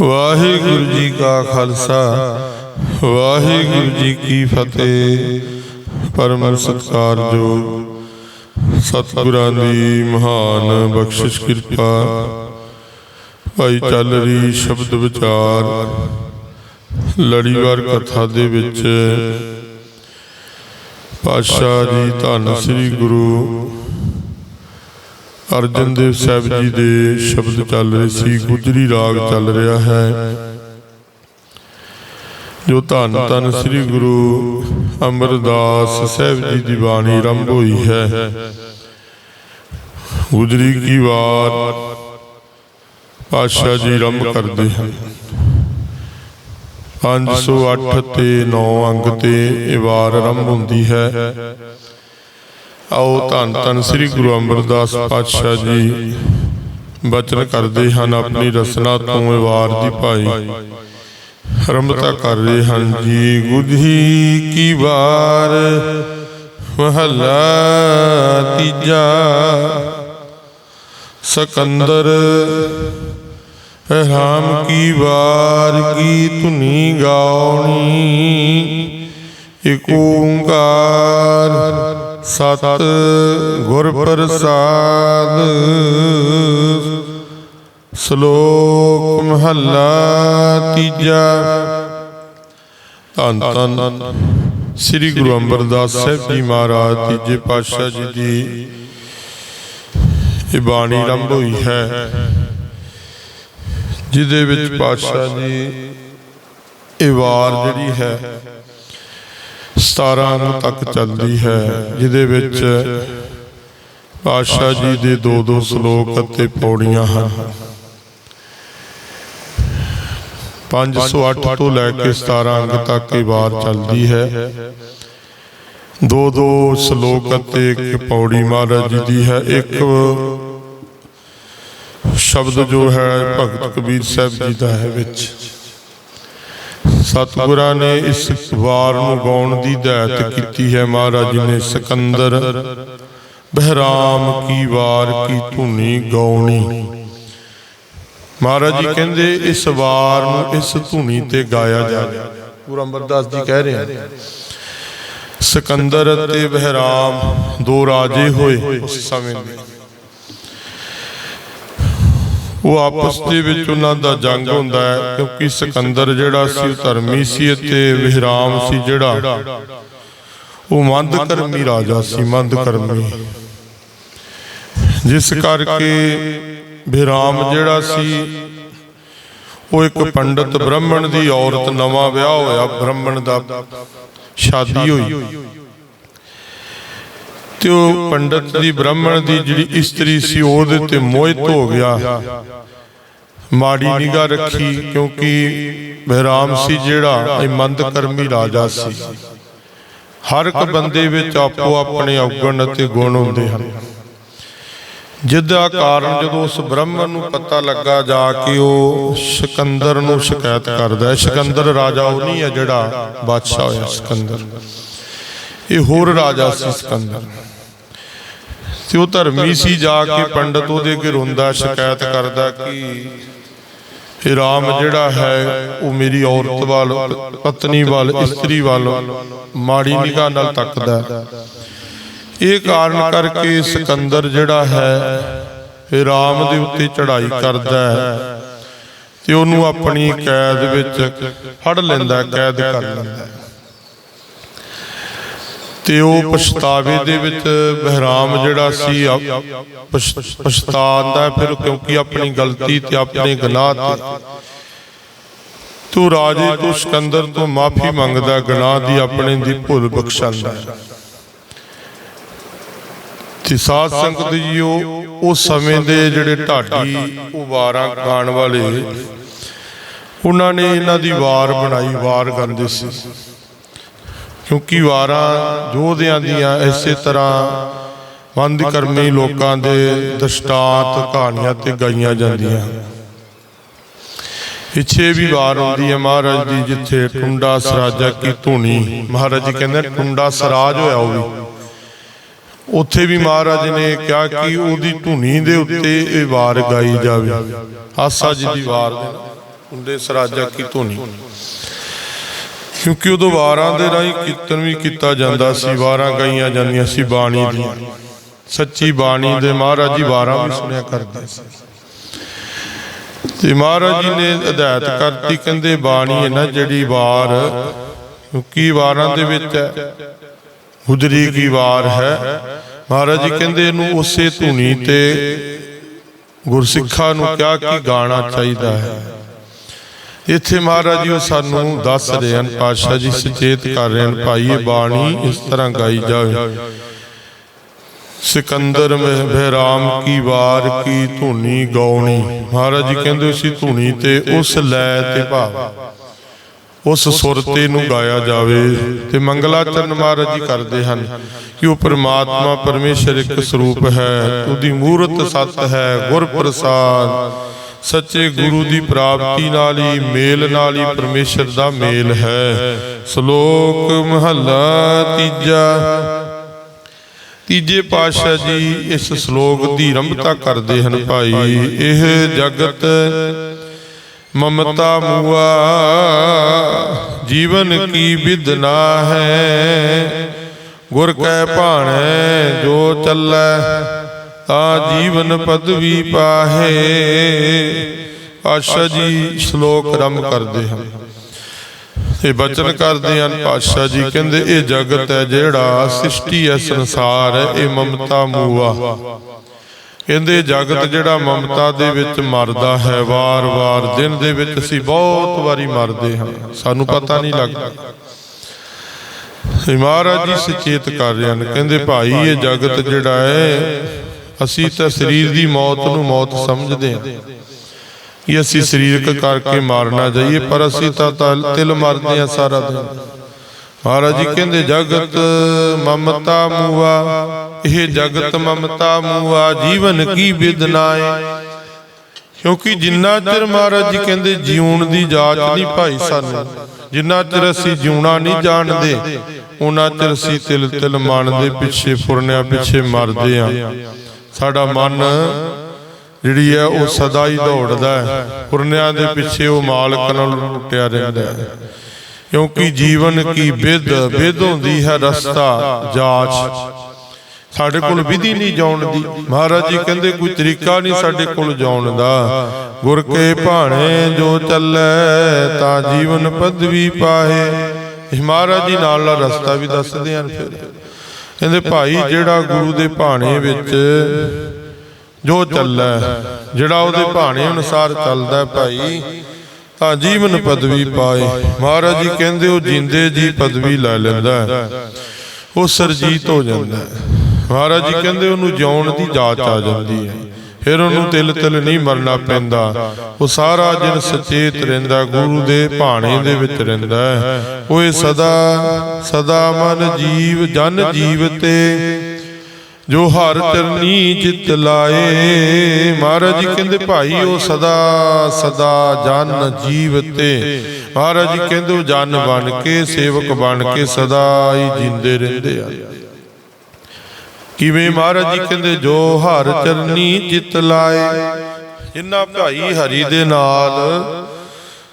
ਵਾਹਿਗੁਰੂ ਜੀ ਕਾ ਖਾਲਸਾ, ਵਾਹਿਗੁਰੂ ਜੀ ਕੀ ਫਤਿਹ। ਪਰਮ ਸਤਿਕਾਰਯੋਗ ਸਤਿਗੁਰਾਂ ਦੀ ਮਹਾਨ ਬਖਸ਼ਿਸ਼ ਕਿਰਪਾ, ਭਾਈ ਚੱਲ ਰਹੀ ਸ਼ਬਦ ਵਿਚਾਰ ਲੜੀਵਾਰ ਕਥਾ ਦੇ ਵਿੱਚ। ਪਾਤਸ਼ਾਹ ਜੀ, ਧੰਨ ਸ੍ਰੀ ਗੁਰੂ ਅਰਜਨ ਦੇਵ ਸਾਹਿਬ ਜੀ ਦੇ ਸ਼ਬਦ ਚੱਲ ਰਹੇ ਸੀ, ਗੁਜਰੀ ਰਾਗ ਚੱਲ ਰਿਹਾ ਹੈ। ਜੋ ਧੰਨ ਧੰਨ ਸ੍ਰੀ ਗੁਰੂ ਅਮਰਦਾਸ ਸਾਹਿਬ ਜੀ ਦੀ ਬਾਣੀ ਆਰੰਭ ਹੋਈ ਹੈ। ਗੁਜਰੀ ਕੀ ਵਾਰ ਪਾਤਸ਼ਾਹ ਜੀ ਆਰੰਭ ਕਰਦੇ ਹਨ। 508 ਤੇ 9 ਅੰਗ ਤੇ ਇਹ ਵਾਰ ਆਰੰਭ ਹੁੰਦੀ ਹੈ। ਆਓ ਧੰਨ ਧੰਨ ਸ੍ਰੀ ਗੁਰੂ ਅਮਰਦਾਸ ਪਾਤਸ਼ਾਹ ਜੀ। ਬਚਨ ਕਰਦੇ ਹਨ ਆਪਣੀ ਰਸਨਾ ਤੋਂ ਇਹ ਦੀ ਭਾਈ। ਆਰੰਭਤਾ ਕਰ ਰਹੇ ਹਨ ਜੀ। ਗੁਧੀ ਕੀ ਵਾਰ, ਮਹੱਲਾ ਤੀਜਾ। ਸਕੰਦਰ ਰਾਮ ਕੀ ਵਾਰ, ਕੀ ਧੁਨੀ ਗਾਉਣੀ। ਏਕ ਓੰਕਾਰ ਸਤ ਗੁਰ ਪ੍ਰਸਾਦ ਸ਼ਲੋਕ ਮਹੱਲਾ ਤੀਜਾ। ਧੰਨ ਧੰਨ। ਸ੍ਰੀ ਗੁਰੂ ਅਮਰਦਾਸ ਸਾਹਿਬ ਜੀ ਮਹਾਰਾਜ ਤੀਜੇ ਪਾਤਸ਼ਾਹ ਜੀ ਦੀ ਇਹ ਬਾਣੀ ਆਰੰਭ ਹੋਈ ਹੈ। ਜਿਹਦੇ ਵਿੱਚ ਪਾਤਸ਼ਾਹ ਜੀ ਇਹ ਵਾਰ ਜਿਹੜੀ ਹੈ 17 ਅੰਗ ਤੱਕ ਚੱਲਦੀ ਹੈ, ਜਿਹਦੇ ਵਿੱਚ ਪਾਤਸ਼ਾਹ ਜੀ ਦੇ ਦੋ ਦੋ ਸ਼ਲੋਕ ਅਤੇ ਪੌੜੀਆਂ ਹਨ। 508 ਤੋਂ ਲੈ ਕੇ 17 ਅੰਗ ਤੱਕ ਇਹ ਵਾਰ ਚੱਲਦੀ ਹੈ। ਦੋ ਦੋ ਸ਼ਲੋਕ ਅਤੇ ਇੱਕ ਪੌੜੀ ਮਹਾਰਾਜ ਜੀ ਦੀ ਹੈ। ਇੱਕ ਸ਼ਬਦ ਜੋ ਹੈ ਭਗਤ ਕਬੀਰ ਸਾਹਿਬ ਜੀ ਦਾ ਹੈ ਵਿੱਚ। ਸਤਿਗੁਰਾਂ ਨੇ ਇਸ ਵਾਰ ਨੂੰ ਗਾਉਣ ਦੀ ਦਾਤ ਕੀਤੀ ਹੈ ਮਹਾਰਾਜ ਜੀ ਨੇ। ਸਿਕੰਦਰ, ਬਹਿਰਾਮ ਕੀ ਵਾਰ ਕੀ ਧੁਨੀ ਗਾਉਣੀ। ਮਹਾਰਾਜ ਜੀ ਕਹਿੰਦੇ ਇਸ ਵਾਰ ਨੂੰ ਇਸ ਧੁਨੀ ਤੇ ਗਾਇਆ ਜਾਵੇ ਗੁਰੂ ਅਮਰਦਾਸ ਜੀ ਕਹਿ ਰਹੇ ਹਨ। ਸਿਕੰਦਰ ਅਤੇ ਬਹਿਰਾਮ ਦੋ ਰਾਜੇ ਹੋਏ ਉਸ ਸਮੇਂ ਦੇ। ਉਹ ਆਪਸ ਦੇ ਵਿੱਚ ਉਹਨਾਂ ਦਾ ਜੰਗ ਹੁੰਦਾ ਹੈ, ਕਿਉਂਕਿ ਸਿਕੰਦਰ ਜਿਹੜਾ ਸੀ, ਉਹ ਧਰਮੀ ਸੀ ਅਤੇ ਵਿਹਰਾਮ ਸੀ ਜਿਹੜਾ। ਉਹ ਮੰਦ ਕਰਮੀ ਰਾਜਾ ਸੀ ਮੰਦ ਕਰਮੀ ਜਿਸ ਕਰਕੇ ਵਿਹਰਾਮ ਜਿਹੜਾ ਸੀ, ਉਹ ਇੱਕ ਪੰਡਤ ਬ੍ਰਾਹਮਣ ਦੀ ਔਰਤ, ਨਵਾਂ ਵਿਆਹ ਹੋਇਆ, ਬ੍ਰਾਹਮਣ ਦਾ ਸ਼ਾਦੀ ਹੋਈ। ਤੇ ਉਹ ਪੰਡਤ ਦੀ ਬ੍ਰਾਹਮਣ ਦੀ ਜਿਹੜੀ ਇਸਤਰੀ ਸੀ, ਉਹਦੇ ਤੇ ਮੋਹਿਤ ਹੋ ਗਿਆ? ਮਾੜੀ ਨਿਗਾਹ ਰੱਖੀ, ਕਿਉਂਕਿ ਬਹਿਰਾਮ ਸੀ ਜਿਹੜਾ ਇਹ ਮੰਦ ਕਰਮੀ ਰਾਜਾ ਸੀ। ਹਰ ਇੱਕ ਬੰਦੇ ਵਿੱਚ ਆਪੋ ਆਪਣੇ ਔਗਣ ਅਤੇ ਗੁਣ ਹੁੰਦੇ ਹਨ। ਜਿਹਦਾ ਕਾਰਨ ਜਦੋਂ ਉਸ ਬ੍ਰਾਹਮਣ ਨੂੰ ਪਤਾ ਲੱਗਾ ਜਾ ਕੇ ਉਹ ਸਿਕੰਦਰ ਨੂੰ ਸ਼ਿਕਾਇਤ ਕਰਦਾ ਹੈ। ਸਿਕੰਦਰ ਰਾਜਾ ਉਹ ਨਹੀਂ ਹੈ ਜਿਹੜਾ ਬਾਦਸ਼ਾਹ ਹੋਇਆ, ਸਿਕੰਦਰ। ਇਹ ਹੋਰ ਰਾਜਾ ਸੀ ਸਿਕੰਦਰ। ਤੇ ਉਹ ਧਰਮੀ ਸੀ ਜਾ ਕੇ ਪੰਡਤ ਉਹਦੇ ਅੱਗੇ ਰੋਂਦਾ ਸ਼ਿਕਾਇਤ ਕਰਦਾ ਕਿ ਇਹ ਰਾਮ ਜਿਹੜਾ ਹੈ ਉਹ ਮੇਰੀ ਔਰਤ ਵੱਲ ਪਤਨੀ ਵੱਲ ਇਸਤਰੀ ਵੱਲ ਮਾੜੀ ਨਿਗਾਹ ਨਾਲ ਤੱਕਦਾ। ਇਹ ਕਾਰਨ ਕਰਕੇ ਸਿਕੰਦਰ ਜਿਹੜਾ ਹੈ ਇਹ ਰਾਮ ਦੇ ਉੱਤੇ ਚੜ੍ਹਾਈ ਕਰਦਾ ਹੈ ਤੇ ਉਹਨੂੰ ਆਪਣੀ ਕੈਦ ਵਿੱਚ ਫੜ ਲੈਂਦਾ ਕੈਦ ਕਰ ਲੈਂਦਾ। ਤੇ ਉਹ ਪਛਤਾਵੇ ਦੇ ਵਿੱਚ ਬਹਿਰਾਮ ਜਿਹੜਾ ਸੀ ਪਛਤਾਉਂਦਾ ਫਿਰ ਕਿਉਂਕਿ ਆਪਣੀ ਗਲਤੀ ਤੇ ਆਪਣੇ ਗੁਨਾਹ ਤੇ। ਤੂੰ ਰਾਜੇ ਤੋਂ ਸਿਕੰਦਰ ਤੋਂ ਮਾਫੀ ਮੰਗਦਾ ਗੁਨਾਹ ਦੀ ਆਪਣੇ ਦੀ ਭੁੱਲ ਬਖਸ਼ਾਂਦਾ ਤੇ ਸਾਧ ਸੰਗਤ ਜੀਓ ਉਸ ਸਮੇਂ ਦੇ ਜਿਹੜੇ ਢਾਡੀ ਉਹ ਵਾਰਾਂ ਗਾਣ ਵਾਲੇ, ਉਹਨਾਂ ਨੇ ਇਹਨਾਂ ਦੀ ਵਾਰ ਬਣਾਈ, ਵਾਰ ਗਾਉਂਦੇ ਸੀ। ਕਿਉਂਕਿ ਵਾਰਾਂ ਯੋਧਿਆਂ ਦੀਆਂ ਇਸੇ ਤਰ੍ਹਾਂ ਬੰਦ ਕਰਮੀ ਲੋਕਾਂ ਦੇ ਦਸ਼ਟਾਂਤ ਕਹਾਣੀਆਂ ਤੇ ਗਾਈਆਂ ਜਾਂਦੀਆਂ। ਪਿੱਛੇ ਵੀ ਵਾਰ ਆਉਂਦੀ ਹੈ ਮਹਾਰਾਜ ਦੀ, ਜਿੱਥੇ ਟੁੰਡਾ ਸਰਾਜਾ ਕੀ ਧੂਣੀ ਮਹਾਰਾਜ ਜੀ ਕਹਿੰਦੇ ਟੁੰਡਾ ਸਰਾਜ ਹੋਇਆ ਉਹ ਵੀ। ਉੱਥੇ ਵੀ ਮਹਾਰਾਜ ਨੇ ਕਿਹਾ ਕਿ ਉਹਦੀ ਧੂਣੀ ਦੇ ਉੱਤੇ ਇਹ ਵਾਰ ਗਾਈ ਜਾਵੇ। ਆਸਾ ਜੀ ਦੀ ਵਾਰ ਟੁੰਡੇ ਸਰਾਜਾ ਕੀ ਧੂਣੀ ਕਿਉਂਕਿ ਉਦੋਂ ਵਾਰਾਂ ਦੇ ਰਾਹੀਂ ਕੀਰਤਨ ਵੀ ਕੀਤਾ ਜਾਂਦਾ ਸੀ, ਵਾਰਾਂ ਗਾਈਆਂ ਜਾਂਦੀਆਂ ਸੀ ਬਾਣੀ ਦੀਆਂ। ਸੱਚੀ ਬਾਣੀ ਦੇ ਮਹਾਰਾਜ ਜੀ ਵਾਰਾਂ ਵੀ ਸੁਣਿਆ ਕਰਦੇ ਸੀ। ਤੇ ਮਹਾਰਾਜ ਜੀ ਨੇ ਹਦਾਇਤ ਕਰਤੀ, ਕਹਿੰਦੇ ਬਾਣੀ ਹੈ ਨਾ ਜਿਹੜੀ ਵਾਰ ਕਿਉਂਕਿ ਵਾਰਾਂ ਦੇ ਵਿੱਚ ਹੈ? ਹੁਜਰੀ ਕੀ ਵਾਰ ਹੈ? ਮਹਾਰਾਜ ਜੀ ਕਹਿੰਦੇ ਇਹਨੂੰ ਉਸੇ ਧੁਨੀ ਤੇ ਗੁਰਸਿੱਖਾਂ ਨੂੰ ਕਿਹਾ ਕਿ ਗਾਣਾ ਚਾਹੀਦਾ ਹੈ। ਇੱਥੇ ਮਹਾਰਾਜ ਜੀ ਉਹ ਸਾਨੂੰ ਦੱਸ ਰਹੇ ਹਨ, ਪਾਤਸ਼ਾਹ ਜੀ ਸੁਚੇਤ ਕਰ ਰਹੇ ਹਨ ਭਾਈ ਇਹ ਬਾਣੀ ਇਸ ਤਰ੍ਹਾਂ ਗਾਈ ਜਾਵੇ। ਸਿਕੰਦਰ ਮਹਿ ਬਹਿਰਾਮ ਕੀ ਵਾਰ ਕੀ ਧੁਨੀ ਗਾਉਣੀ। ਮਹਾਰਾਜ ਜੀ ਕਹਿੰਦੇ ਸੀ, ਧੁਨੀ ਤੇ ਉਸ ਲੈ ਤੇ ਭਾਵ। ਉਸ ਸੁਰ ਤੇ ਨੂੰ ਗਾਇਆ ਜਾਵੇ ਤੇ ਮੰਗਲਾਚਰਨ ਮਹਾਰਾਜ ਜੀ ਕਰਦੇ ਹਨ ਕਿ ਉਹ ਪ੍ਰਮਾਤਮਾ ਪਰਮੇਸ਼ਰ ਇੱਕ ਸਰੂਪ ਹੈ, ਉਹਦੀ ਮੂਰਤ ਸਤ ਹੈ ਗੁਰ ਪ੍ਰਸਾਦ ਸੱਚੇ ਗੁਰੂ ਦੀ ਪ੍ਰਾਪਤੀ ਨਾਲ ਹੀ, ਮੇਲ ਨਾਲ ਹੀ ਪਰਮੇਸ਼ਰ ਦਾ ਮੇਲ ਹੈ। ਸ਼ਲੋਕ ਮਹੱਲਾ ਤੀਜਾ। ਤੀਜੇ ਪਾਤਸ਼ਾਹ ਜੀ ਇਸ ਸ਼ਲੋਕ ਦੀ ਰੰਭਤਾ ਕਰਦੇ ਹਨ ਭਾਈ। ਇਹ ਜਗਤ ਮਮਤਾ ਮੂਆ, ਜੀਵਨ ਕੀ ਵਿਦਨਾ ਹੈ? ਗੁਰ ਕੈ ਭਾਣੈ, ਜੋ ਚੱਲੈ ਤਾ ਜੀਵਨ ਪਦਵੀ ਪਾਹੇ। ਪਾਤਸ਼ਾਹ ਜੀ ਸ਼ਲੋਕ ਆਰੰਭ ਕਰਦੇ ਹਨ। ਇਹ ਬਚਨ ਕਰਦੇ ਹਨ। ਪਾਤਸ਼ਾਹ ਜੀ ਕਹਿੰਦੇ, ਇਹ ਜਗਤ ਹੈ ਜਿਹੜਾ ਸ੍ਰਿਸ਼ਟੀ ਹੈ, ਸੰਸਾਰ ਹੈ, ਇਹ ਮਮਤਾ ਮੂਆ। ਕਹਿੰਦੇ ਜਗਤ ਜਿਹੜਾ ਮਮਤਾ ਦੇ ਵਿੱਚ ਮਰਦਾ ਹੈ, ਵਾਰ-ਵਾਰ, ਦਿਨ ਦੇ ਵਿੱਚ ਅਸੀਂ ਬਹੁਤ ਵਾਰੀ ਮਰਦੇ ਹਾਂ। ਸਾਨੂੰ ਪਤਾ ਨਹੀਂ ਲੱਗਦਾ। ਮਹਾਰਾਜ ਜੀ ਸੁਚੇਤ ਕਰ ਰਹੇ ਹਨ। ਕਹਿੰਦੇ, ਭਾਈ, ਇਹ ਜਗਤ ਜਿਹੜਾ ਹੈ ਅਸੀਂ ਤਾਂ ਸਰੀਰ ਦੀ ਮੌਤ ਨੂੰ ਮੌਤ ਸਮਝਦੇ ਹਾਂ। ਕਿ ਅਸੀਂ ਸਰੀਰਕ ਕਰਕੇ ਮਾਰਨਾ ਜਾਈਏ ਪਰ ਅਸੀਂ ਤਾਂ ਤਿਲ ਮਰਦੇ ਆ ਸਾਰਾ ਦਿਨ। ਮਹਾਰਾਜ ਜੀ ਕਹਿੰਦੇ ਜਗਤ ਮਮਤਾ ਮੂਆ। ਇਹ ਜਗਤ ਮਮਤਾ ਮੂਆ। ਜੀਵਨ ਕੀ ਵਿਦਨਾਏ ਕਿਉਂਕਿ ਜਿੰਨਾ ਚਿਰ ਮਹਾਰਾਜ ਜੀ ਕਹਿੰਦੇ ਜਿਉਣ ਦੀ ਜਾਚ ਨਹੀਂ ਭਾਈ ਸਾਨੂੰ ਜਿੰਨਾ ਚਿਰ ਅਸੀਂ ਜਿਉਣਾ ਨਹੀਂ ਜਾਣਦੇ ਉਹਨਾਂ ਚਿਰ ਅਸੀਂ ਤਿਲ ਤਿਲ ਮਨ ਦੇ ਪਿੱਛੇ ਫੁਰਨਿਆਂ ਪਿੱਛੇ ਮਰਦੇ ਆ ਸਾਡਾ ਮਨ ਜਿਹੜੀ ਹੈ ਉਹ ਸਦਾ ਹੀ ਦੌੜਦਾ ਹੈ। ਪੁਰਨਿਆਂ ਦੇ ਪਿੱਛੇ ਉਹ ਮਾਲਕ ਨਾਲ ਲੁੱਟਿਆ ਰਹਿੰਦਾ ਹੈ। ਕਿਉਂਕਿ ਜੀਵਨ ਕੀ ਵਿਦ ਵਿਦ ਹੁੰਦੀ ਹੈ ਰਸਤਾ, ਜਾਚ। ਸਾਡੇ ਕੋਲ ਵਿਧੀ ਨਹੀਂ ਜਾਣ ਦੀ। ਮਹਾਰਾਜ ਜੀ ਕਹਿੰਦੇ, ਕੋਈ ਤਰੀਕਾ ਨਹੀਂ ਸਾਡੇ ਕੋਲ ਜਾਣ ਦਾ। ਗੁਰ ਕੇ ਭਾਣੇ ਜੋ ਚੱਲੈ, ਤਾਂ ਜੀਵਨ ਪਦਵੀ ਪਾਹੇ। ਮਹਾਰਾਜ ਜੀ ਨਾਲ ਨਾਲ ਰਸਤਾ ਵੀ ਦੱਸਦੇ ਹਨ ਫਿਰ। ਕਹਿੰਦੇ ਭਾਈ ਜਿਹੜਾ ਗੁਰੂ ਦੇ ਭਾਣੇ ਵਿੱਚ ਜੋ ਚੱਲੈ ਜਿਹੜਾ ਉਹਦੇ ਭਾਣੇ ਅਨੁਸਾਰ ਚੱਲਦਾ ਭਾਈ ਤਾਂ ਜੀਵਨ ਪਦਵੀ ਪਾਏ। ਮਹਾਰਾਜ ਜੀ ਕਹਿੰਦੇ ਉਹ ਜਿੰਦੇ ਜੀ ਪਦਵੀ ਲੈ ਲੈਂਦਾ। ਉਹ ਸਰਜੀਤ ਹੋ ਜਾਂਦਾ। ਮਹਾਰਾਜ ਜੀ ਕਹਿੰਦੇ ਉਹਨੂੰ ਜਿਉਣ ਦੀ ਜਾਚ ਆ ਜਾਂਦੀ ਹੈ। ਫਿਰ ਉਹਨੂੰ ਤਿਲ ਤਿਲ ਨਹੀਂ ਮਰਨਾ ਪੈਂਦਾ। ਉਹ ਸਾਰਾ ਦਿਨ ਸਚੇਤ ਰਹਿੰਦਾ ਗੁਰੂ ਦੇ ਭਾਣੇ ਦੇ ਵਿੱਚ ਰਹਿੰਦਾ ਇਹ ਸਦਾ ਸਦਾ ਮਨ ਜੀਵ ਜਨ ਜੀਵ ਤੇ। ਜੋ ਹਰ ਚਰਨੀ ਚਿਤ ਲਾਏ। ਮਹਾਰਾਜ ਜੀ ਕਹਿੰਦੇ ਭਾਈ ਉਹ ਸਦਾ ਸਦਾ ਜਨ ਜੀਵ ਤੇ। ਮਹਾਰਾਜ ਜੀ ਕਹਿੰਦੇ ਜਨ ਬਣ ਕੇ ਸੇਵਕ ਬਣ ਕੇ ਸਦਾ ਹੀ ਜਿੰਦੇ ਰਹਿੰਦੇ ਆ। ਕਿਵੇਂ ਮਹਾਰਾਜ ਜੀ ਕਹਿੰਦੇ ਜੋ ਹਰ ਚਰਨੀ ਚਿਤ ਲਾਏ ਜਿਨ੍ਹਾਂ ਭਾਈ ਹਰੀ ਦੇ ਨਾਲ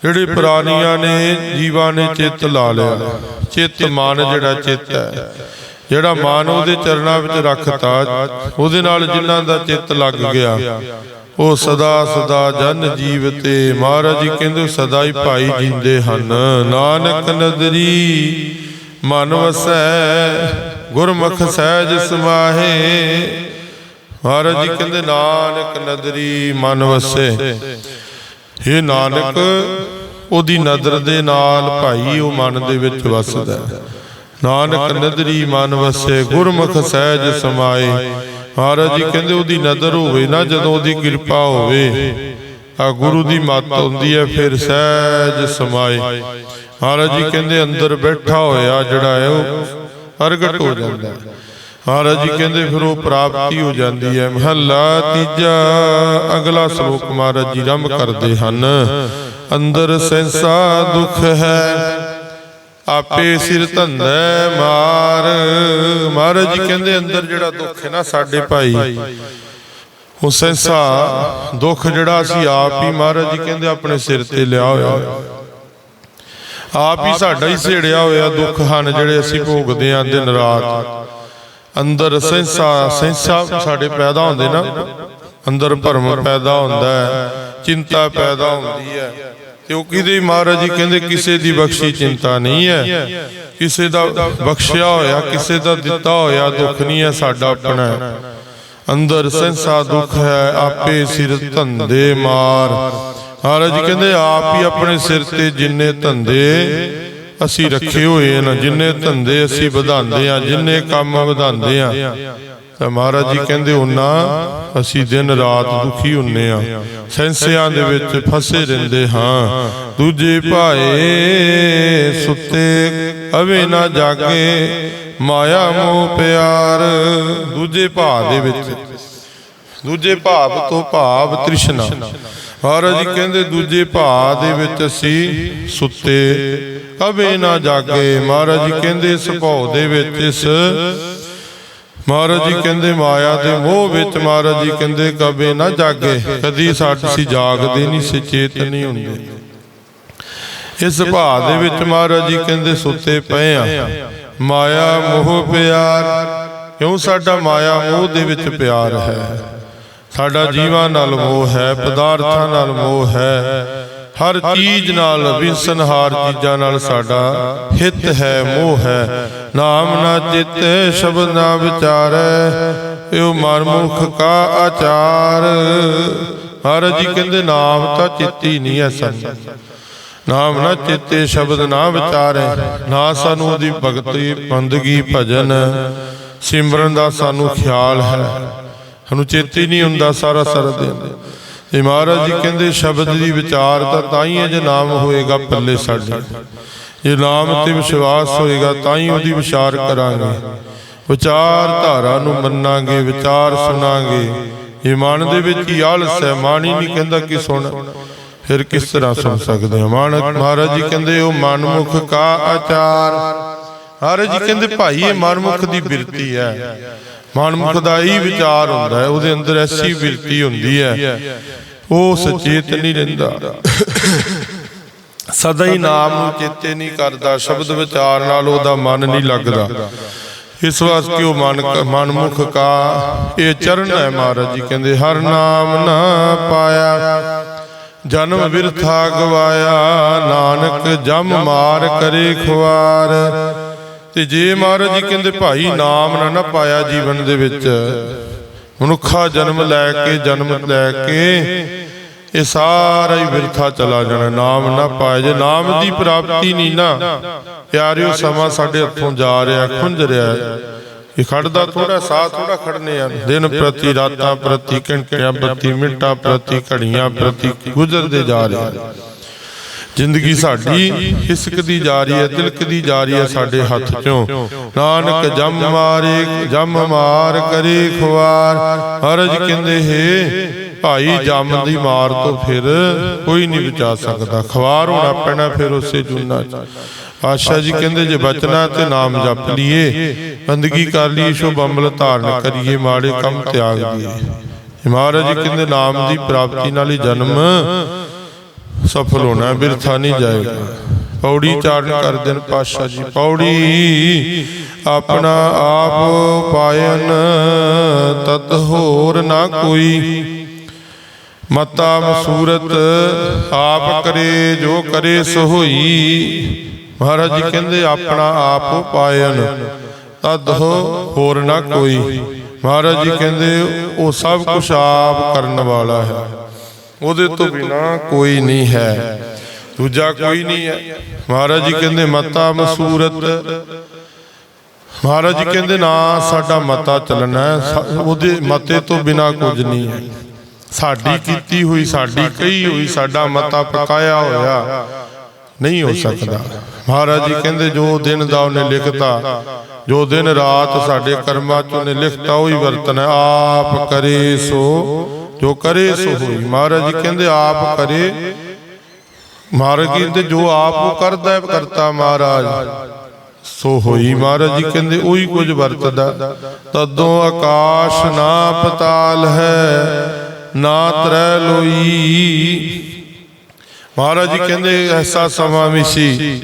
ਜਿਹੜੇ ਪ੍ਰਾਨੀਆਂ ਨੇ ਜੀਵਾਂ ਨੇ ਚਿੱਤ ਲਾ ਲਿਆ। ਚਿੱਤ ਮਨ ਜਿਹੜਾ ਚਿੱਤ ਹੈ। ਜਿਹੜਾ ਮਨ ਉਹਦੇ ਚਰਨਾਂ ਵਿੱਚ ਰੱਖਤਾ ਉਹਦੇ ਨਾਲ ਜਿਨ੍ਹਾਂ ਦਾ ਚਿੱਤ ਲੱਗ ਗਿਆ। ਉਹ ਸਦਾ ਸਦਾ ਜਨ ਜੀਵ ਤੇ ਮਹਾਰਾਜ ਜੀ ਕਹਿੰਦੇ ਸਦਾ ਹੀ ਭਾਈ ਜਿੰਦੇ ਹਨ। ਨਾਨਕ ਨਦਰੀ ਮਨ ਵਸੈ ਗੁਰਮੁਖ ਸਹਿਜ ਸਮਾਹੇ। ਮਹਾਰਾਜ ਜੀ ਕਹਿੰਦੇ ਨਾਨਕ ਨਦਰੀ ਮਨ ਵਸੈ। ਇਹ ਨਾਨਕ ਉਹਦੀ ਨਦਰ ਦੇ ਨਾਲ ਭਾਈ ਉਹ ਮਨ ਦੇ ਵਿੱਚ ਵਸਦਾ। ਨਾਨਕ ਨਦਰੀ ਮਨ ਵਸੇ। ਗੁਰਮੁਖ ਸਹਿਜ ਸਮਾਏ ਮਹਾਰਾਜ ਜੀ ਕਹਿੰਦੇ ਉਹਦੀ ਨਜ਼ਰ ਹੋਵੇ ਨਾ ਜਦੋਂ ਉਹਦੀ ਕਿਰਪਾ ਹੋਵੇ। ਆ ਗੁਰੂ ਦੀ ਮੱਤ ਹੁੰਦੀ ਹੈ ਫਿਰ ਸਹਿਜ ਸਮਾਏ ਮਹਾਰਾਜ ਜੀ ਕਹਿੰਦੇ ਅੰਦਰ ਬੈਠਾ ਹੋਇਆ ਜਿਹੜਾ ਹੈ ਉਹ ਪ੍ਰਗਟ ਹੋ ਜਾਂਦਾ। ਹੈ। ਮਹਾਰਾਜ ਜੀ ਕਹਿੰਦੇ ਫਿਰ ਉਹ ਪ੍ਰਾਪਤੀ ਹੋ ਜਾਂਦੀ ਹੈ। ਮਹੱਲਾ ਤੀਜਾ ਅਗਲਾ ਸ਼ਲੋਕ ਮਹਾਰਾਜ ਜੀ ਰੰਭ ਕਰਦੇ ਹਨ। ਅੰਦਰ ਸੈਂਸਾ ਦੁੱਖ ਹੈ ਆਪੇ ਸਿਰ ਧੰਦਾ ਮਾਰ। ਮਹਾਰਾਜ ਜੀ ਕਹਿੰਦੇ ਅੰਦਰ ਜਿਹੜਾ ਦੁੱਖ ਹੈ ਨਾ ਸਾਡੇ ਭਾਈ ਉਹ ਸੈਂਸਾ ਦੁੱਖ ਜਿਹੜਾ ਅਸੀਂ ਆਪ ਹੀ ਮਹਾਰਾਜ ਜੀ ਕਹਿੰਦੇ ਆਪਣੇ ਸਿਰ ਤੇ ਲਿਆ ਹੋਇਆ। ਆਪ ਹੀ ਸਾਡਾ ਹੀ ਸੇੜਿਆ ਹੋਇਆ ਦੁੱਖ ਹਨ ਜਿਹੜੇ ਅਸੀਂ ਭੋਗਦੇ ਆਂ ਦਿਨ ਰਾਤ। ਅੰਦਰ ਸੈਂਸਾ ਸੈਂਸਾ ਸਾਡੇ ਪੈਦਾ ਹੁੰਦੇ ਨਾ। ਅੰਦਰ ਭਰਮ ਪੈਦਾ ਹੁੰਦਾ ਹੈ, ਚਿੰਤਾ ਪੈਦਾ ਹੁੰਦੀ ਹੈ। ਤੇ ਉਹ ਕਿਹਦੇ ਮਹਾਰਾਜ ਜੀ ਕਹਿੰਦੇ, ਕਿਸੇ ਦੀ ਬਖਸ਼ੀ ਚਿੰਤਾ ਨਹੀਂ ਹੈ। ਕਿਸੇ ਦਾ ਬਖਸ਼ਿਆ ਹੋਇਆ, ਕਿਸੇ ਦਾ ਦਿੱਤਾ ਹੋਇਆ ਦੁੱਖ ਨਹੀਂ ਹੈ ਸਾਡਾ ਆਪਣਾ। ਹੈ ਅੰਦਰ ਸੰਸਾ ਦੁੱਖ ਹੈ, ਆਪੇ ਸਿਰ ਧੰਦੇ ਮਾਰ। ਮਹਾਰਾਜ ਜੀ ਕਹਿੰਦੇ ਆਪ ਹੀ ਆਪਣੇ ਸਿਰ ਤੇ ਜਿੰਨੇ ਧੰਦੇ ਅਸੀਂ ਰੱਖੇ ਹੋਏ ਹਨ ਜਿੰਨੇ ਧੰਦੇ ਅਸੀਂ ਵਧਾਉਂਦੇ ਆ ਜਿੰਨੇ ਕੰਮ ਵਧਾਉਂਦੇ ਆ ਤਾਂ ਮਹਾਰਾਜ ਜੀ ਕਹਿੰਦੇ ਉਹਨਾਂ ਅਸੀਂ ਦਿਨ ਰਾਤ ਦੁਖੀ ਹੁੰਨੇ ਆ ਸੈਂਸਿਆਂ ਦੇ ਵਿੱਚ ਫਸੇ ਰਹਿੰਦੇ ਹਾਂ। ਦੂਜੇ ਭਾਏ ਸੁੱਤੇ ਅਵੇ ਨਾ ਜਾਗੇ ਮਾਇਆ ਮੋਹ ਪਿਆਰ। ਦੂਜੇ ਭਾਅ ਦੇ ਵਿੱਚ। ਦੂਜੇ ਭਾਵ ਤੋਂ ਭਾਵ ਤ੍ਰਿਸ਼ਨਾ। ਮਹਾਰਾਜ ਜੀ ਕਹਿੰਦੇ ਦੂਜੇ ਭਾਅ ਦੇ ਵਿੱਚ ਅਸੀਂ ਸੁੱਤੇ। ਕਬੇ ਨਾ ਜਾਗੇ। ਮਹਾਰਾਜ ਜੀ ਕਹਿੰਦੇ ਸੁਭਾਅ ਦੇ ਵਿੱਚ ਇਸ। ਮਹਾਰਾਜ ਜੀ ਕਹਿੰਦੇ ਮਾਇਆ ਦੇ ਮੋਹ ਵਿੱਚ ਮਹਾਰਾਜ ਜੀ ਕਹਿੰਦੇ ਕਬੇ ਨਾ ਜਾਗੇ। ਕਦੀ ਸਾਡ ਸੀ ਜਾਗਦੇ ਨਹੀਂ ਸੁਚੇਤ ਨਹੀਂ ਹੁੰਦੇ। ਇਸ ਭਾਅ ਦੇ ਵਿੱਚ ਮਹਾਰਾਜ ਜੀ ਕਹਿੰਦੇ ਸੁੱਤੇ ਪਏ ਆ ਮਾਇਆ ਮੋਹ ਪਿਆਰ। ਕਿਉਂ ਸਾਡਾ ਮਾਇਆ ਮੋਹ ਦੇ ਵਿੱਚ ਪਿਆਰ ਹੈ? ਸਾਡਾ ਜੀਵਾਂ ਨਾਲ ਮੋਹ ਹੈ ਪਦਾਰਥਾਂ ਨਾਲ ਮੋਹ ਹੈ। ਹਰ ਚੀਜ਼ ਨਾਲ ਵਿਸਨਹਾਰ ਚੀਜ਼ਾਂ ਨਾਲ ਸਾਡਾ ਹਿੱਤ ਹੈ ਮੋਹ ਹੈ। ਨਾਮ ਨਾ ਚਿਤ ਸ਼ਬਦ ਨਾ ਵਿਚਾਰੈ। ਇਹੋ ਮਨਮੁਖ ਕਾ ਆਚਾਰ। ਮਹਾਰਾਜ ਜੀ ਕਹਿੰਦੇ ਨਾਮ ਤਾਂ ਚਿੱਤੀ ਨਹੀਂ ਹੈ ਸਾਨੂੰ। ਨਾਮ ਨਾ ਚਿੱਤੇ ਸ਼ਬਦ ਨਾ ਵਿਚਾਰੇ। ਨਾ ਸਾਨੂੰ ਉਹਦੀ ਭਗਤੀ ਬੰਦਗੀ ਭਜਨ। ਸਿਮਰਨ ਦਾ ਸਾਨੂੰ ਖਿਆਲ ਹੈ। ਸਾਨੂੰ ਚੇਤੇ ਨਹੀਂ ਹੁੰਦਾ, ਸਾਰਾ ਸਾਰਾ ਦਿਨ ਤੇ ਮਹਾਰਾਜ ਜੀ ਕਹਿੰਦੇ, ਸ਼ਬਦ ਦੀ ਵਿਚਾਰ ਤਾਂ ਤਾਂ ਹੀ ਹੈ ਜੇ ਨਾਮ ਹੋਏਗਾ ਪੱਲੇ ਸਾਡੇ। ਜੇ ਨਾਮ ਤੇ ਵਿਸ਼ਵਾਸ ਹੋਏਗਾ ਤਾਂ ਹੀ ਉਹਦੀ ਵਿਚਾਰ ਕਰਾਂਗੇ। ਵਿਚਾਰ ਧਾਰਾ ਨੂੰ ਮੰਨਾਂਗੇ, ਵਿਚਾਰ ਸੁਣਾਂਗੇ। ਇਹ ਮਨ ਦੇ ਵਿੱਚ ਹੀ ਆਲਸ ਹੈ ਮਨ ਹੀ ਨਹੀਂ ਕਹਿੰਦਾ ਕਿ ਸੁਣ। ਫਿਰ ਕਿਸ ਤਰ੍ਹਾਂ ਸੁਣ ਸਕਦੇ ਹਾਂ? ਮਾਨਕ ਮਹਾਰਾਜ ਜੀ ਕਹਿੰਦੇ, ਉਹ ਮਨਮੁਖ ਕਾ ਆਚਾਰ। ਮਹਾਰਾਜ ਜੀ ਕਹਿੰਦੇ, ਭਾਈ, ਇਹ ਮਨਮੁਖ ਦੀ ਬਿਰਤੀ ਹੈ। ਮਨਮੁਖ ਦਾ ਹੀ ਵਿਚਾਰ ਹੁੰਦਾ ਹੈ ਉਹਦੇ ਅੰਦਰ ਐਸੀ ਬਿਰਤੀ ਹੁੰਦੀ ਹੈ। ਉਹ ਸੁਚੇਤ ਨਹੀਂ ਰਹਿੰਦਾ। ਸਦਾ ਹੀ ਨਾਮ ਨੂੰ ਚੇਤੇ ਨਹੀਂ ਕਰਦਾ ਸ਼ਬਦ ਵਿਚਾਰ ਨਾਲ ਉਹਦਾ ਮਨ ਨਹੀਂ ਲੱਗਦਾ। ਇਸ ਵਾਸਤੇ ਉਹ ਮਨ ਮਨਮੁਖ ਕਾ ਇਹ ਚਰਨ ਹੈ ਮਹਾਰਾਜ ਜੀ ਕਹਿੰਦੇ ਹਰ ਨਾਮ ਨਾ ਪਾਇਆ। ਜਨਮ ਬਿਰਥਾ ਗਵਾਇਆ ਨਾਨਕ ਜਮ ਮਾਰ ਕਰੇ ਖੁਆਰ। ਤੇ ਜੇ ਮਹਾਰਾਜ ਜੀ ਕਹਿੰਦੇ ਭਾਈ ਨਾਮ ਨਾ ਨਾ ਪਾਇਆ ਜੀਵਨ ਦੇ ਵਿੱਚ, ਮਨੁੱਖਾ ਜਨਮ ਲੈ ਕੇ, ਜਨਮ ਲੈ ਕੇ, ਇਹ ਸਾਰਾ ਹੀ ਬਿਰਥਾ ਚਲਾ ਜਾਣਾ, ਨਾਮ ਨਾ ਪਾਇਆ ਜੇ, ਨਾਮ ਦੀ ਪ੍ਰਾਪਤੀ ਨਹੀਂ ਨਾ। ਪਿਆਰਿਓ, ਸਮਾਂ ਸਾਡੇ ਹੱਥੋਂ ਜਾ ਰਿਹਾ, ਖੁੰਝ ਰਿਹਾ ਇਹ ਖੜਦਾ ਥੋੜਾ ਸਾਹ ਥੋੜਾ ਖੜਨੇ ਆ। ਦਿਨ ਪ੍ਰਤੀ, ਰਾਤਾਂ ਪ੍ਰਤੀ, ਘੰਟਿਆਂ ਪ੍ਰਤੀ, ਮਿੰਟਾਂ ਪ੍ਰਤੀ, ਘੜੀਆਂ ਪ੍ਰਤੀ ਗੁਜ਼ਰਦੇ ਜਾ ਰਿਹਾ ਜ਼ਿੰਦਗੀ ਸਾਡੀ ਹਿਸਕਦੀ ਜਾ ਰਹੀ ਹੈ ਤਿਲਕਦੀ ਜਾ ਰਹੀ ਹੈ ਸਾਡੇ ਹੱਥ ਚੋਂ। ਨਾਨਕ ਜਮ ਮਾਰੇ, ਜਮ ਮਾਰ ਕਰੇ ਖੁਆਰ। ਹਰਜ ਕਹਿੰਦੇ ਹੈ, ਭਾਈ ਜਮ ਦੀ ਮਾਰ ਤੋਂ ਫਿਰ ਕੋਈ ਨਹੀਂ ਬਚਾ ਸਕਦਾ। ਖਵਾਰ ਹੋਣਾ ਪੈਣਾ ਫਿਰ ਉਸੇ ਜੁਨਾ ਚ। ਆਸ਼ਾ ਜੀ ਕਹਿੰਦੇ, ਜੇ ਬਚਨਾ ਤੇ ਨਾਮ ਜਪ ਲਈਏ, ਬੰਦਗੀ ਕਰ ਲਈਏ ਸ਼ੋ ਬੰਬਲ ਧਾਰਨ ਕਰੀਏ, ਮਾੜੇ ਕੰਮ ਤਿਆਗ ਦਈਏ ਮਹਾਰਾਜ ਜੀ ਕਹਿੰਦੇ, ਨਾਮ ਦੀ ਪ੍ਰਾਪਤੀ ਨਾਲ ਹੀ ਜਨਮ ਸਫਲ ਹੋਣਾ ਬਿਰਥਾ ਨਹੀਂ ਜਾਏਗਾ। ਪੌੜੀ ਚਾਰਨ ਕਰ ਦੇਣ ਪਾਸ਼ਾ ਜੀ। ਪੌੜੀ ਆਪਣਾ ਆਪ ਪਾਇਨ ਤਤ ਹੋਰ ਨਾ ਕੋਈ। ਮਤਾ ਮਸੂਰਤ ਆਪ ਕਰੇ ਜੋ ਕਰੇ ਸੋ ਹੋਈ। ਮਹਾਰਾਜ ਜੀ ਕਹਿੰਦੇ ਆਪਣਾ ਆਪ ਪਾਇਨ ਤਦ ਹੋਰ ਨਾ ਕੋਈ। ਮਹਾਰਾਜ ਜੀ ਕਹਿੰਦੇ ਉਹ ਸਭ ਕੁਝ ਆਪ ਕਰਨ ਵਾਲਾ ਹੈ। ਉਹਦੇ ਤੋਂ ਬਿਨਾ ਕੋਈ ਨਹੀਂ ਹੈ। ਦੂਜਾ ਕੋਈ ਨਹੀਂ ਹੈ। ਮਹਾਰਾਜ ਜੀ ਕਹਿੰਦੇ ਮਤਾ ਮਸੂਰਤ। ਮਹਾਰਾਜ ਜੀ ਕਹਿੰਦੇ ਨਾ ਸਾਡਾ ਮਤਾ ਚੱਲਣਾ ਉਹਦੇ ਮਤੇ ਤੋਂ ਬਿਨਾ ਕੁਝ ਨਹੀਂ ਹੈ। ਸਾਡੀ ਕੀਤੀ ਹੋਈ ਸਾਡੀ ਕਹੀ ਹੋਈ ਸਾਡਾ ਮਤਾ ਪਕਾਇਆ ਹੋਇਆ। ਨਹੀਂ ਹੋ ਸਕਦਾ। ਮਹਾਰਾਜ ਜੀ ਕਹਿੰਦੇ ਜੋ ਦਿਨ ਦਾ ਉਹਨੇ ਲਿਖਤਾ ਜੋ ਦਿਨ ਰਾਤ ਸਾਡੇ ਕਰਮਾਂ ਚ ਉਹਨੇ ਲਿਖਤਾ ਉਹੀ ਵਰਤਨ ਆਪ ਕਰੇ ਸੋ। ਜੋ ਕਰੇ ਸੋ ਹੋਈ। ਮਹਾਰਾਜ ਜੀ ਕਹਿੰਦੇ ਆਪ ਕਰੇ। ਮਹਾਰਾਜ ਜੀ ਕਹਿੰਦੇ ਜੋ ਆਪ ਉਹ ਕਰਦਾ ਹੈ ਕਰਤਾ ਮਹਾਰਾਜ। ਸੋ ਹੋਈ। ਮਹਾਰਾਜ ਜੀ ਕਹਿੰਦੇ ਉਹੀ ਕੁਝ ਵਰਤਦਾ। ਤਦੋਂ ਆਕਾਸ਼ ਨਾ ਪਤਾਲ ਹੈ ਨਾ ਤਰੈ ਲੋਈ। ਮਹਾਰਾਜ ਜੀ ਕਹਿੰਦੇ ਐਸਾ ਸਮਾਂ ਵੀ ਸੀ।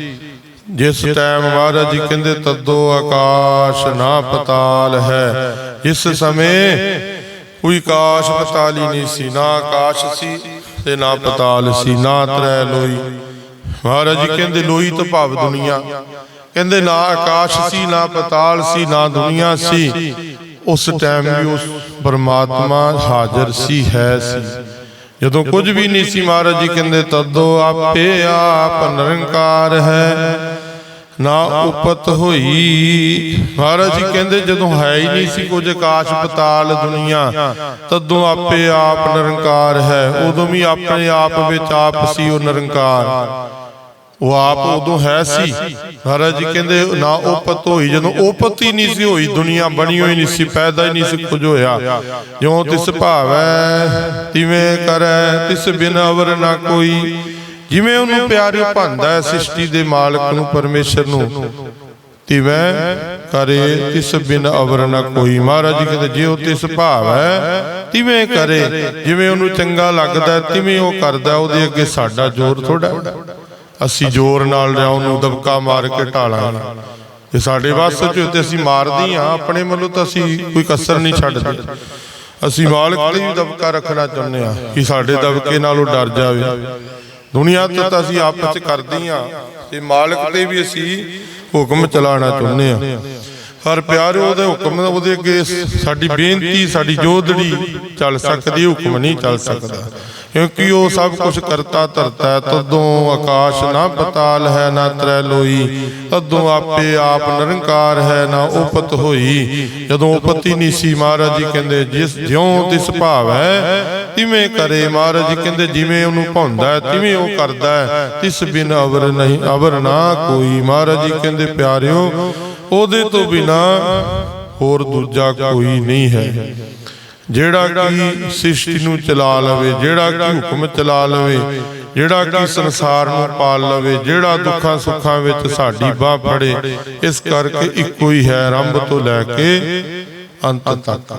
ਜਿਸ ਟਾਈਮ ਮਹਾਰਾਜ ਜੀ ਕਹਿੰਦੇ ਤਦੋਂ ਆਕਾਸ਼ ਨਾ ਪਤਾਲ ਹੈ। ਜਿਸ ਸਮੇਂ ਕੋਈ ਕਾਸ਼ ਪਤਾਲੀ ਨਹੀਂ ਸੀ, ਨਾ ਆਕਾਸ਼ ਸੀ ਤੇ ਨਾ ਪਤਾਲ ਸੀ, ਨਾ ਤਰੈ ਲੋਈ। ਮਹਾਰਾਜ ਜੀ ਕਹਿੰਦੇ, ਲੋਈ ਤੋਂ ਭਾਵ ਦੁਨੀਆ। ਕਹਿੰਦੇ, ਨਾ ਆਕਾਸ਼ ਸੀ, ਨਾ ਪਤਾਲ ਸੀ, ਨਾ ਦੁਨੀਆ ਸੀ। ਉਸ ਟਾਈਮ ਵੀ ਉਸ ਪਰਮਾਤਮਾ ਹਾਜ਼ਰ ਸੀ, ਹੈ ਸੀ। ਜਦੋਂ ਕੁਝ ਵੀ ਨਹੀਂ ਸੀ ਮਹਾਰਾਜ ਜੀ ਕਹਿੰਦੇ, ਤਦੋ ਆਪੇ ਆਪ ਨਿਰੰਕਾਰ ਹੈ। ਨਾ ਉਪਤ ਹੋਈ। ਮਹਾਰਾਜ ਜੀ ਕਹਿੰਦੇ, ਜਦੋਂ ਹੈ ਹੀ ਨਹੀਂ ਸੀ ਕੁਝ ਆਕਾਸ਼ ਪਤਾਲ ਦੁਨੀਆ, ਤਦੋਂ ਆਪੇ ਆਪ ਨਿਰੰਕਾਰ ਹੈ। ਉਦੋਂ ਵੀ ਆਪਣੇ ਆਪ ਵਿੱਚ ਆਪ ਸੀ ਉਹ ਨਿਰੰਕਾਰ। ਉਹ ਆਪ ਉਦੋਂ ਹੈ ਸੀ। ਮਹਾਰਾਜ ਜੀ ਕਹਿੰਦੇ, ਨਾ ਉਪਤ ਹੋਈ। ਜਦੋਂ ਉਪਤ ਹੀ ਨਹੀਂ ਸੀ ਹੋਈ, ਦੁਨੀਆ ਬਣੀ ਹੋਈ ਨਹੀਂ ਸੀ, ਪੈਦਾ ਹੀ ਨਹੀਂ ਸੀ ਕੁਝ ਹੋਇਆ। ਜਿਉਂ ਤਿਸ ਭਾਵੈ, ਤਿਵੇਂ ਕਰੈ, ਤਿਸ ਬਿਨ ਅਵਰ ਨਾ ਕੋਈ। ਜਿਵੇਂ ਉਹਨੂੰ ਪਿਆਰਿਓ ਭਾਂਦਾ ਹੈ ਸ੍ਰਿਸ਼ਟੀ ਦੇ ਮਾਲਕ ਨੂੰ, ਪਰਮੇਸ਼ਰ ਨੂੰ, ਤਿਵੇਂ ਕਰੇ ਤਿਸ ਬਿਨ ਅਵਰ ਨਾ ਕੋਈ। ਮਹਾਰਾਜ ਜੀ ਕਹਿੰਦੇ, ਜੇ ਉਹ ਤਿਸ ਭਾਵ ਹੈ, ਤਿਵੇਂ ਕਰੇ। ਜਿਵੇਂ ਉਹਨੂੰ ਚੰਗਾ ਲੱਗਦਾ ਤਿਵੇਂ ਉਹ ਕਰਦਾ ਉਹਦੇ ਅੱਗੇ ਸਾਡਾ ਜ਼ੋਰ ਥੋੜਾ ਅਸੀਂ ਜ਼ੋਰ ਨਾਲ ਜਾਂ ਉਹਨੂੰ ਦਬਕਾ ਮਾਰ ਕੇ ਢਾਲਾਂਗੇ ਜੇ ਸਾਡੇ ਵੱਸ ਚ ਤੇ ਅਸੀਂ ਮਾਰਦੇ ਹਾਂ ਆਪਣੇ ਵੱਲੋਂ ਤਾਂ ਅਸੀਂ ਕੋਈ ਕਸਰ ਨਹੀਂ ਛੱਡਦੇ। ਅਸੀਂ ਮਾਲਕ ਤੇ ਵੀ ਦਬਕਾ ਰੱਖਣਾ ਚਾਹੁੰਦੇ ਹਾਂ ਕਿ ਸਾਡੇ ਦਬਕੇ ਨਾਲ ਉਹ ਡਰ ਜਾਵੇ। ਦੁਨੀਆ ਤੋਂ ਤਾਂ ਅਸੀਂ ਆਪਸ ਚ ਕਰਦੇ ਹਾਂ। ਤੇ ਮਾਲਕ ਤੇ ਵੀ ਅਸੀਂ ਹੁਕਮ ਚਲਾਉਣਾ ਚਾਹੁੰਦੇ ਹਾਂ। ਹਰ ਪਿਆਰਿਓ ਉਹਦੇ ਹੁਕਮ ਉਹਦੇ ਅੱਗੇ ਸਾਡੀ ਬੇਨਤੀ ਸਾਡੀ ਜੋਦੜੀ ਚੱਲ ਸਕਦੀ ਹੁਕਮ ਨਹੀਂ ਚੱਲ ਸਕਦਾ। ਕਿਉਂਕਿ ਉਹ ਸਭ ਕੁਝ ਕਰਤਾ ਧਰਤਾ ਤਦੋਂ ਆਕਾਸ਼ ਨਾ ਪਤਾਲ ਹੈ ਨਾ ਤਰੈ ਲੋਈ। ਤਦੋਂ ਆਪੇ ਆਪ ਨਿਰੰਕਾਰ ਹੈ ਨਾ ਉਪਤ ਹੋਈ। ਜਦੋਂ ਉਪਤੀ ਨਹੀਂ ਸੀ ਮਹਾਰਾਜ ਜੀ ਕਹਿੰਦੇ ਜਿਸ ਜਿਉਂ ਤਿਸ ਭਾਵ ਹੈ ਤਿਵੇਂ ਕਰੇ ਮਹਾਰਾਜ? ਜੀ ਕਹਿੰਦੇ ਜਿਵੇਂ ਉਹਨੂੰ ਭਾਉਂਦਾ ਹੈ, ਤਿਵੇਂ ਉਹ ਕਰਦਾ ਹੈ। ਤਿਸ ਬਿਨ ਅਵਰ ਨਹੀਂ, ਅਵਰ ਨਾ ਕੋਈ। ਮਹਾਰਾਜ ਜੀ ਕਹਿੰਦੇ, ਪਿਆਰਿਓ, ਉਹਦੇ ਤੋਂ ਬਿਨਾ ਹੋਰ ਦੂਜਾ ਕੋਈ ਨਹੀਂ ਹੈ। ਜਿਹੜਾ ਕਿ ਸ੍ਰਿਸ਼ਟੀ ਨੂੰ ਚਲਾ ਲਵੇ, ਜਿਹੜਾ ਕਿ ਹੁਕਮ ਚਲਾ ਲਵੇ, ਜਿਹੜਾ ਕਿ ਸੰਸਾਰ ਨੂੰ ਪਾਲ ਲਵੇ, ਜਿਹੜਾ ਦੁੱਖਾਂ ਸੁੱਖਾਂ ਵਿੱਚ ਸਾਡੀ ਬਾਹ ਫੜੇ, ਇਸ ਕਰਕੇ ਇੱਕੋ ਹੀ ਹੈ ਆਰੰਭ ਤੋਂ ਲੈ ਕੇ ਅੰਤ ਤੱਕ।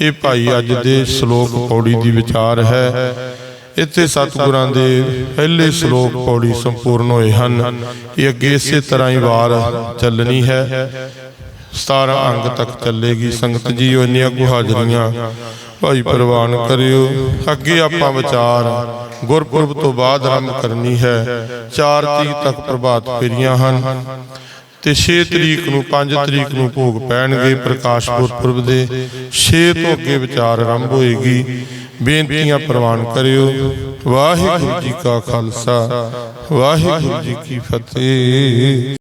ਇਹ ਭਾਈ ਅੱਜ ਦੇ ਸ਼ਲੋਕ ਪੌੜੀ ਦੀ ਵਿਚਾਰ ਹੈ। ਇੱਥੇ ਸਤਿਗੁਰਾਂ ਦੇ ਪਹਿਲੇ ਸ਼ਲੋਕ ਪੌੜੀ ਸੰਪੂਰਨ ਹੋਏ ਹਨ। ਇਹ ਅੱਗੇ ਇਸੇ ਤਰ੍ਹਾਂ ਹੀ ਵਾਰ ਚੱਲਣੀ ਹੈ। 17 ਅੰਗ ਤੱਕ ਚੱਲੇਗੀ ਸੰਗਤ ਜੀ ਇੰਨੀਆਂ ਕੁ ਹਾਜ਼ਰੀਆਂ। ਭਾਈ ਪ੍ਰਵਾਨ ਕਰਿਓ। ਅੱਗੇ ਆਪਾਂ ਵਿਚਾਰ ਗੁਰਪੁਰਬ ਤੋਂ ਬਾਅਦ ਆਰੰਭ ਕਰਨੀ ਹੈ। 4 ਤਰੀਕ ਤੱਕ ਪ੍ਰਭਾਤ ਫੇਰੀਆਂ ਹਨ। ਤੇ 6 ਤਰੀਕ ਨੂੰ 5 ਤਰੀਕ ਨੂੰ ਭੋਗ ਪੈਣਗੇ ਪ੍ਰਕਾਸ਼ ਗੁਰਪੁਰਬ ਦੇ। 6 ਤੋਂ ਅੱਗੇ ਵਿਚਾਰ ਆਰੰਭ ਹੋਏਗੀ। ਬੇਨਤੀਆਂ ਪ੍ਰਵਾਨ ਕਰਿਓ। ਵਾਹਿਗੁਰੂ ਜੀ ਕਾ ਖਾਲਸਾ। ਵਾਹਿਗੁਰੂ ਜੀ ਕੀ ਫਤਿਹ।